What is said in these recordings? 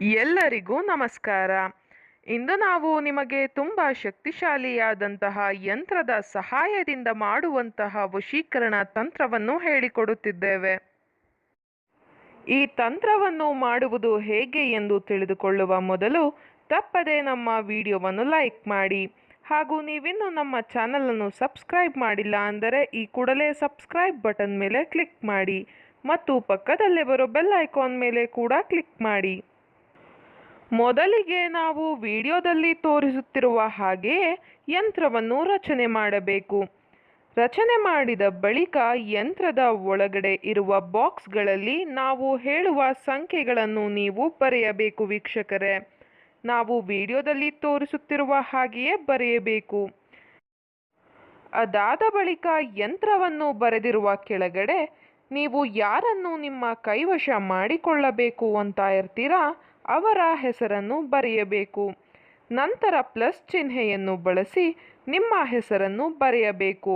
ಎಲ್ಲರಿಗೂ ನಮಸ್ಕಾರ. ಇಂದು ನಾವು ನಿಮಗೆ ತುಂಬ ಶಕ್ತಿಶಾಲಿಯಾದಂತಹ ಯಂತ್ರದ ಸಹಾಯದಿಂದ ಮಾಡುವಂತಹ ವಶೀಕರಣ ತಂತ್ರವನ್ನು ಹೇಳಿಕೊಡುತ್ತಿದ್ದೇವೆ. ಈ ತಂತ್ರವನ್ನು ಮಾಡುವುದು ಹೇಗೆ ಎಂದು ತಿಳಿದುಕೊಳ್ಳುವ ಮೊದಲು ತಪ್ಪದೆ ನಮ್ಮ ವಿಡಿಯೋವನ್ನು ಲೈಕ್ ಮಾಡಿ. ಹಾಗೂ ನೀವಿನ್ನು ನಮ್ಮ ಚಾನಲನ್ನು ಸಬ್ಸ್ಕ್ರೈಬ್ ಮಾಡಿಲ್ಲ ಅಂದರೆ ಈ ಕೂಡಲೇ ಸಬ್ಸ್ಕ್ರೈಬ್ ಬಟನ್ ಮೇಲೆ ಕ್ಲಿಕ್ ಮಾಡಿ ಮತ್ತು ಪಕ್ಕದಲ್ಲೇ ಬರೋ ಬೆಲ್ ಐಕಾನ್ ಮೇಲೆ ಕೂಡ ಕ್ಲಿಕ್ ಮಾಡಿ. ಮೊದಲಿಗೆ ನಾವು ವಿಡಿಯೋದಲ್ಲಿ ತೋರಿಸುತ್ತಿರುವ ಹಾಗೆಯೇ ಯಂತ್ರವನ್ನು ರಚನೆ ಮಾಡಬೇಕು. ರಚನೆ ಮಾಡಿದ ಬಳಿಕ ಯಂತ್ರದ ಒಳಗಡೆ ಇರುವ ಬಾಕ್ಸ್ಗಳಲ್ಲಿ ನಾವು ಹೇಳುವ ಸಂಖ್ಯೆಗಳನ್ನು ನೀವು ಬರೆಯಬೇಕು ವೀಕ್ಷಕರೇ. ನಾವು ವಿಡಿಯೋದಲ್ಲಿ ತೋರಿಸುತ್ತಿರುವ ಹಾಗೆಯೇ ಬರೆಯಬೇಕು. ಅದಾದ ಬಳಿಕ ಯಂತ್ರವನ್ನು ಬರೆದಿರುವ ಕೆಳಗಡೆ ನೀವು ಯಾರನ್ನು ನಿಮ್ಮ ಕೈವಶ ಮಾಡಿಕೊಳ್ಳಬೇಕು ಅಂತ ಇರ್ತೀರಾ? ಅವರ ಹೆಸರನ್ನು ಬರೆಯಬೇಕು. ನಂತರ ಪ್ಲಸ್ ಚಿಹ್ನೆಯನ್ನು ಬಳಸಿ ನಿಮ್ಮ ಹೆಸರನ್ನು ಬರೆಯಬೇಕು.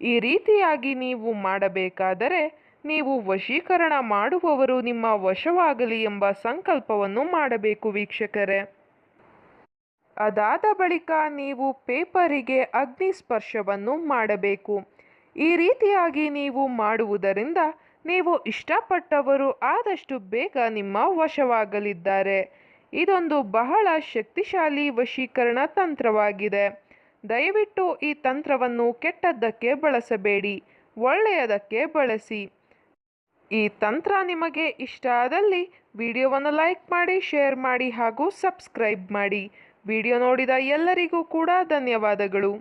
ಈ ರೀತಿಯಾಗಿ ನೀವು ಮಾಡಬೇಕಾದರೆ ನೀವು ವಶೀಕರಣ ಮಾಡುವವರು ನಿಮ್ಮ ವಶವಾಗಲಿ ಎಂಬ ಸಂಕಲ್ಪವನ್ನು ಮಾಡಬೇಕು ವೀಕ್ಷಕರೇ. ಅದಾದ ಬಳಿಕ ನೀವು ಪೇಪರಿಗೆ ಅಗ್ನಿ ಸ್ಪರ್ಶವನ್ನು ಮಾಡಬೇಕು. ಈ ರೀತಿಯಾಗಿ ನೀವು ಮಾಡುವುದರಿಂದ ನೀವು ಇಷ್ಟಪಟ್ಟವರು ಆದಷ್ಟು ಬೇಗ ನಿಮ್ಮ ವಶವಾಗಲಿದ್ದಾರೆ. ಇದೊಂದು ಬಹಳ ಶಕ್ತಿಶಾಲಿ ವಶೀಕರಣ ತಂತ್ರವಾಗಿದೆ. ದಯವಿಟ್ಟು ಈ ತಂತ್ರವನ್ನು ಕೆಟ್ಟದ್ದಕ್ಕೆ ಬಳಸಬೇಡಿ, ಒಳ್ಳೆಯದಕ್ಕೆ ಬಳಸಿ. ಈ ತಂತ್ರ ನಿಮಗೆ ಇಷ್ಟ ಆದಲ್ಲಿ ವಿಡಿಯೋವನ್ನು ಲೈಕ್ ಮಾಡಿ, ಶೇರ್ ಮಾಡಿ ಹಾಗೂ ಸಬ್ಸ್ಕ್ರೈಬ್ ಮಾಡಿ. ವಿಡಿಯೋ ನೋಡಿದ ಎಲ್ಲರಿಗೂ ಕೂಡ ಧನ್ಯವಾದಗಳು.